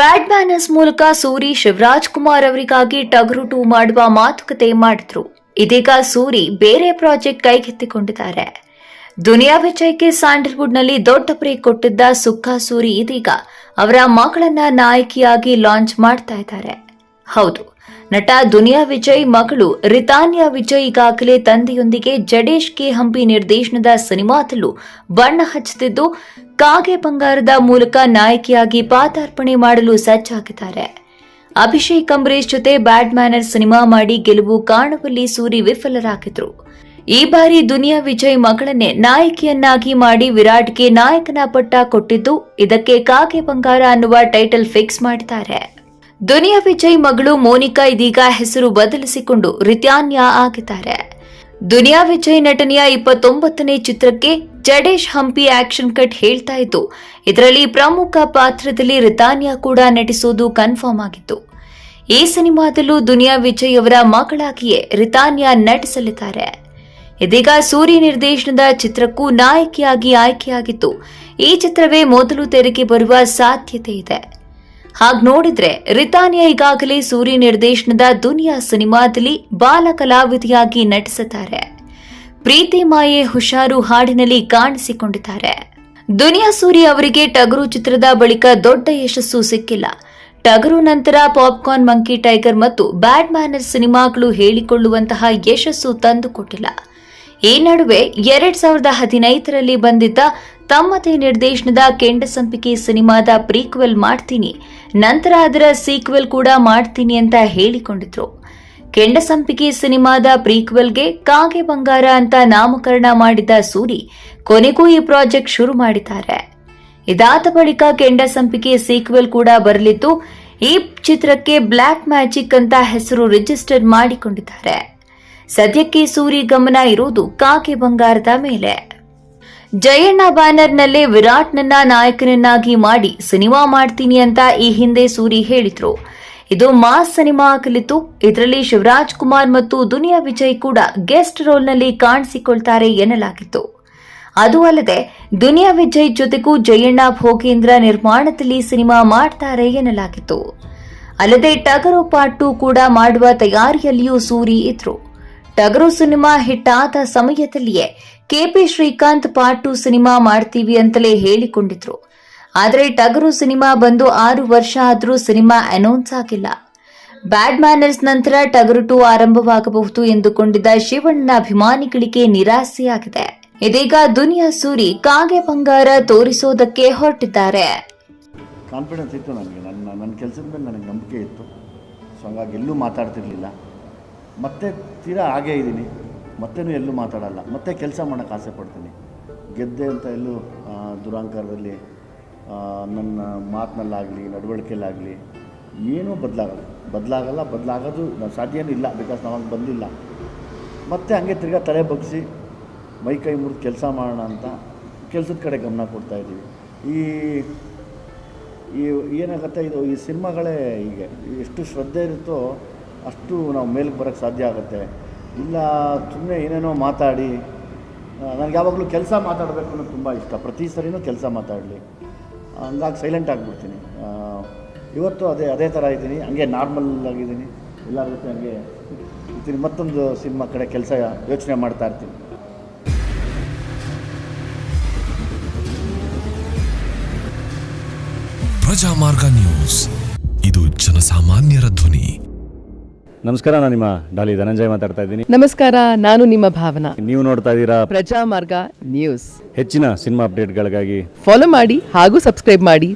Bad manners ಮೂಲಕ ಸೂರಿ ಶಿವರಾಜ್ ಕುಮಾರ್ ಅವರಿಗಾಗಿ ಟಗರು ಟೂ ಮಾಡುವ ಮಾತುಕತೆ ಮಾಡಿದ್ರು. ಇದೀಗ ಸೂರಿ ಬೇರೆ ಪ್ರಾಜೆಕ್ಟ್ ಕೈಗೆತ್ತಿಕೊಂಡಿದ್ದಾರೆ. ದುನಿಯಾ ವಿಜಯ್ಗೆ ಸ್ಯಾಂಡಲ್ವುಡ್ನಲ್ಲಿ ದೊಡ್ಡ ಬ್ರೇಕ್ ಕೊಟ್ಟಿದ್ದ ಸುಖಾ ಸೂರಿ ಇದೀಗ ಅವರ ಮಗಳನ್ನ ನಾಯಕಿಯಾಗಿ ಲಾಂಚ್ ಮಾಡ್ತಾ ಇದ್ದಾರೆ. ಹೌದು, ನಟ ದುನಿಯಾ ವಿಜಯ್ ಮಗಳು ರಿತಾನ್ಯಾ ವಿಜಯ್ ಈಗಾಗಲೇ ತಂದೆಯೊಂದಿಗೆ ಜಡೇಶ್ ಕೆ ಹಂಪಿ ನಿರ್ದೇಶನದ ಸಿನಿಮಾದಲ್ಲೂ ಬಣ್ಣ ಹಚ್ಚುತ್ತಿದ್ದು ಕಾಗೆ ಬಂಗಾರದ ಮೂಲಕ ನಾಯಕಿಯಾಗಿ ಪಾದಾರ್ಪಣೆ ಮಾಡಲು ಸಜ್ಜಾಗಿದ್ದಾರೆ. ಅಭಿಷೇಕ್ ಅಂಬರೀಶ್ ಜೊತೆ ಬ್ಯಾಡ್ ಮ್ಯಾನರ್ ಸಿನಿಮಾ ಮಾಡಿ ಗೆಲುವು ಕಾಣುವಲ್ಲಿ ಸೂರಿ ವಿಫಲರಾಗಿದ್ರು. ಈ ಬಾರಿ ದುನಿಯಾ ವಿಜಯ್ ಮಗಳನ್ನೇ ನಾಯಕಿಯನ್ನಾಗಿ ಮಾಡಿ ವಿರಾಟ್ಗೆ ನಾಯಕನ ಪಟ್ಟ ಕೊಟ್ಟಿದ್ದು ಇದಕ್ಕೆ ಕಾಗೆ ಬಂಗಾರ ಅನ್ನುವ ಟೈಟಲ್ ಫಿಕ್ಸ್ ಮಾಡಿದ್ದಾರೆ. ದುನಿಯಾ ವಿಜಯ್ ಮಗಳು ಮೋನಿಕಾ ಇದೀಗ ಹೆಸರು ಬದಲಿಸಿಕೊಂಡು ರಿತ್ಯಾನ್ಯಾ ಆಗಿದ್ದಾರೆ. ದುನಿಯಾ ವಿಜಯ್ ನಟನೆಯ ಇಪ್ಪತ್ತೊಂಬತ್ತನೇ ಚಿತ್ರಕ್ಕೆ ಜಡೇಶ್ ಹಂಪಿ ಆಕ್ಷನ್ ಕಟ್ ಹೇಳ್ತಾ ಇತ್ತು. ಇದರಲ್ಲಿ ಪ್ರಮುಖ ಪಾತ್ರದಲ್ಲಿ ರಿತಾನಿಯಾ ಕೂಡ ನಟಿಸೋದು ಕನ್ಫರ್ಮ್ ಆಗಿತ್ತು. ಈ ಸಿನಿಮಾದಲ್ಲೂ ದುನಿಯಾ ವಿಜಯ್ ಅವರ ಮಗಳಾಗಿಯೇ ರಿತಾನಿಯಾ ನಟಿಸಲಿದ್ದಾರೆ. ಇದೀಗ ಸೂರ್ಯ ನಿರ್ದೇಶನದ ಚಿತ್ರಕ್ಕೂ ನಾಯಕಿಯಾಗಿ ಆಯ್ಕೆಯಾಗಿತ್ತು. ಈ ಚಿತ್ರವೇ ಮೊದಲು ತೆರೆಗೆ ಬರುವ ಸಾಧ್ಯತೆ ಇದೆ. ಹಾಗ್ ನೋಡಿದ್ರೆ ರಿತಾನಿಯಾ ಈಗಾಗಲೇ ಸೂರಿ ನಿರ್ದೇಶನದ ದುನಿಯಾ ಸಿನಿಮಾದಲ್ಲಿ ಬಾಲ ಕಲಾವಿದೆಯಾಗಿ ನಟಿಸುತ್ತಾರೆ. ಪ್ರೀತಿ ಮಾಯೆ ಹುಷಾರು ಹಾಡಿನಲ್ಲಿ ಕಾಣಿಸಿಕೊಂಡಿದ್ದಾರೆ. ದುನಿಯಾ ಸೂರಿ ಅವರಿಗೆ ಟಗರು ಚಿತ್ರದ ಬಳಿಕ ದೊಡ್ಡ ಯಶಸ್ಸು ಸಿಕ್ಕಿಲ್ಲ. ಟಗರು ನಂತರ ಪಾಪ್ಕಾರ್ನ್ ಮಂಕಿ ಟೈಗರ್ ಮತ್ತು ಬ್ಯಾಡ್ ಮ್ಯಾನರ್ ಸಿನಿಮಾಗಳು ಹೇಳಿಕೊಳ್ಳುವಂತಹ ಯಶಸ್ಸು ತಂದುಕೊಟ್ಟಿಲ್ಲ. ಈ ನಡುವೆ ಎರಡ್ ಸಾವಿರದ ಹದಿನೈದರಲ್ಲಿ ಬಂದಿದ್ದ ತಮ್ಮದೇ ನಿರ್ದೇಶನದ ಕೆಂಡಸಂಪಿಕೆ ಸಿನಿಮಾದ ಪ್ರೀಕ್ವೆಲ್ ಮಾಡ್ತೀನಿ. ನಂತರ ಅದರ ಸೀಕ್ವೆಲ್ ಕೂಡ ಮಾಡ್ತೀನಿ ಅಂತ ಹೇಳಿಕೊಂಡಿದ್ರು. ಕೆಂಡಸಂಪಿಗೆ ಸಿನಿಮಾದ ಪ್ರೀಕ್ವೆಲ್ಗೆ ಕಾಗೆ ಬಂಗಾರ ಅಂತ ನಾಮಕರಣ ಮಾಡಿದ ಸೂರಿ ಕೊನೆಗೂ ಈ ಪ್ರಾಜೆಕ್ಟ್ ಶುರು ಮಾಡಿದ್ದಾರೆ. ಇದಾದ ಬಳಿಕ ಕೆಂಡಸಂಪಿಗೆ ಸೀಕ್ವೆಲ್ ಕೂಡ ಬರಲಿದ್ದು, ಈ ಚಿತ್ರಕ್ಕೆ ಬ್ಲ್ಯಾಕ್ ಮ್ಯಾಜಿಕ್ ಅಂತ ಹೆಸರು ರಿಜಿಸ್ಟರ್ ಮಾಡಿಕೊಂಡಿದ್ದಾರೆ. ಸದ್ಯಕ್ಕೆ ಸೂರಿ ಗಮನ ಇರುವುದು ಕಾಗೆ ಬಂಗಾರದ ಮೇಲೆ. ಜಯಣ್ಣ ಬ್ಯಾನರ್ನಲ್ಲೇ ವಿರಾಟ್ನನ್ನ ನಾಯಕನನ್ನಾಗಿ ಮಾಡಿ ಸಿನಿಮಾ ಮಾಡ್ತೀನಿ ಅಂತ ಈ ಹಿಂದೆ ಸೂರಿ ಹೇಳಿದ್ರು. ಇದು ಮಾಸ್ ಸಿನಿಮಾ ಆಗಲಿತ್ತು ಇದರಲ್ಲಿ ಶಿವರಾಜ್ ಕುಮಾರ್ ಮತ್ತು ದುನಿಯಾ ವಿಜಯ್ ಕೂಡ ಗೆಸ್ಟ್ ರೋಲ್ನಲ್ಲಿ ಕಾಣಿಸಿಕೊಳ್ತಾರೆ ಎನ್ನಲಾಗಿತ್ತು. ಅದು ಅಲ್ಲದೆ, ದುನಿಯಾ ವಿಜಯ್ ಜೊತೆಗೂ ಜಯಣ್ಣ ಭೋಗೇಂದ್ರ ನಿರ್ಮಾಣದಲ್ಲಿ ಸಿನಿಮಾ ಮಾಡ್ತಾರೆ ಎನ್ನಲಾಗಿತ್ತು. ಅಲ್ಲದೆ ಟಗರು ಪಾರ್ಟ್ ಟೂ ಕೂಡ ಮಾಡುವ ತಯಾರಿಯಲ್ಲಿಯೂ ಸೂರಿ ಇದ್ರು. ಟಗರು ಸಿನಿಮಾ ಹಿಟ್ ಆದ ಸಮಯದಲ್ಲಿಯೇ KP Srikanth part two cinema ಮಾಡ್ತೀವಿ ಅಂತಲೇ ಹೇಳಿಕೊಂಡಿದ್ರು. ಆದರೆ ಟಗರು ಸಿನಿಮಾ ಬಂದು ಆರು ವರ್ಷ ಆದರೂ ಸಿನಿಮಾ ಅನೌನ್ಸ್ ಆಗಿಲ್ಲ. ಬ್ಯಾಡ್ ಮ್ಯಾನರ್ಸ್ ನಂತರ ಟಗರು ಟು ಆರಂಭವಾಗಬಹುದು ಎಂದುಕೊಂಡಿದ್ದ ಶಿವಣ್ಣ ಅಭಿಮಾನಿಗಳಿಗೆ ನಿರಾಸೆಯಾಗಿದೆ. ಇದೀಗ ದುನಿಯಾ ಸೂರಿ ಕಾಗೆ ಬಂಗಾರ ತೋರಿಸೋದಕ್ಕೆ ಹೊರಟಿದ್ದಾರೆ. ಕಾನ್ಫಿಡೆನ್ಸ್ ಇತ್ತು ನನಗೆ. ನನ್ನ ನನ್ನ ಕೆಲಸದ ಮೇಲೆ ನನಗೆ ನಂಬಿಕೆ ಇತ್ತು. ಸೊ ಹಂಗಾಗಿ ಎಲ್ಲೂ ಮಾತಾಡ್ತಿರ್ಲಿಲ್ಲ. ಮತ್ತೆ ತೀರಾ ಹಾಗೇ ಇದ್ದೀನಿ. ಮತ್ತೇನು ಎಲ್ಲೂ ಮಾತಾಡಲ್ಲ. ಮತ್ತೆ ಕೆಲಸ ಮಾಡೋಕ್ಕೆ ಆಸೆ ಪಡ್ತೀನಿ. ಗೆದ್ದೆ ಅಂತ ಎಲ್ಲೂ ದುರಾಂಕಾರದಲ್ಲಿ ನನ್ನ ಮಾತಿನಲ್ಲಾಗಲಿ, ನಡವಳಿಕೆಯಲ್ಲಾಗಲಿ ಏನೂ ಬದಲಾಗಲ್ಲ. ಬದಲಾಗಲ್ಲ, ಬದಲಾಗೋದು ನಾವು ಸಾಧ್ಯನೂ ಇಲ್ಲ. ಬಿಕಾಸ್ ನಾವಾಗ ಬಂದಿಲ್ಲ. ಮತ್ತೆ ಹಂಗೆ ತಿರ್ಗಾ ತಲೆ ಬಗ್ಗಿಸಿ ಮೈ ಕೈ ಮುರಿದು ಕೆಲಸ ಮಾಡೋಣ ಅಂತ ಕೆಲಸದ ಕಡೆ ಗಮನ ಕೊಡ್ತಾ ಇದ್ದೀವಿ. ಈ ಈ ಏನಾಗುತ್ತೆ ಇದು, ಈ ಸಿನಿಮಾಗಳೇ ಹೀಗೆ. ಎಷ್ಟು ಶ್ರದ್ಧೆ ಇರುತ್ತೋ ಅಷ್ಟು ನಾವು ಮೇಲಕ್ಕೆ ಬರೋಕ್ಕೆ ಸಾಧ್ಯ ಆಗುತ್ತೆ. ಇಲ್ಲ ಸುಮ್ಮನೆ ಏನೇನೋ ಮಾತಾಡಿ. ನನಗೆ ಯಾವಾಗಲೂ ಕೆಲಸ ಮಾತಾಡಬೇಕು ಅನ್ನೋದು ತುಂಬ ಇಷ್ಟ. ಪ್ರತಿ ಸರಿನೂ ಕೆಲಸ ಮಾತಾಡಲಿ. ಹಂಗಾಗಿ ಸೈಲೆಂಟ್ ಆಗಿಬಿಡ್ತೀನಿ. ಇವತ್ತು ಅದೇ ಅದೇ ಥರ ಇದ್ದೀನಿ. ಹಂಗೆ ನಾರ್ಮಲ್ ಆಗಿದ್ದೀನಿ. ಎಲ್ಲರ ಜೊತೆ ಹಂಗೆ ಇರ್ತೀನಿ ಮತ್ತೊಂದು ಸಿನಿಮಾ ಕಡೆ ಕೆಲಸ ಯೋಚನೆ ಮಾಡ್ತಾ ಇರ್ತೀನಿ. ಪ್ರಜಾಮಾರ್ಗ ನ್ಯೂಸ್. ಇದು ಜನಸಾಮಾನ್ಯರ ಧ್ವನಿ. ನಮಸ್ಕಾರ ನಾನು ನಿಮ್ಮ ಡಾಲಿ ಧನಂಜಯ ಮಾತಾಡ್ತಾ ಇದ್ದೀನಿ. ನಮಸ್ಕಾರ ನಾನು ನಿಮ್ಮ ಭಾವನಾ. ನೀವು ನೋಡ್ತಾ ಇದ್ದೀರಾ ಪ್ರಜಾಮಾರ್ಗ ನ್ಯೂಸ್. ಹೆಚ್ಚಿನ ಸಿನಿಮಾ ಅಪ್ಡೇಟ್ಗಳಿಗಾಗಿ ಫಾಲೋ ಮಾಡಿ ಹಾಗೂ ಸಬ್ಸ್ಕ್ರೈಬ್ ಮಾಡಿ.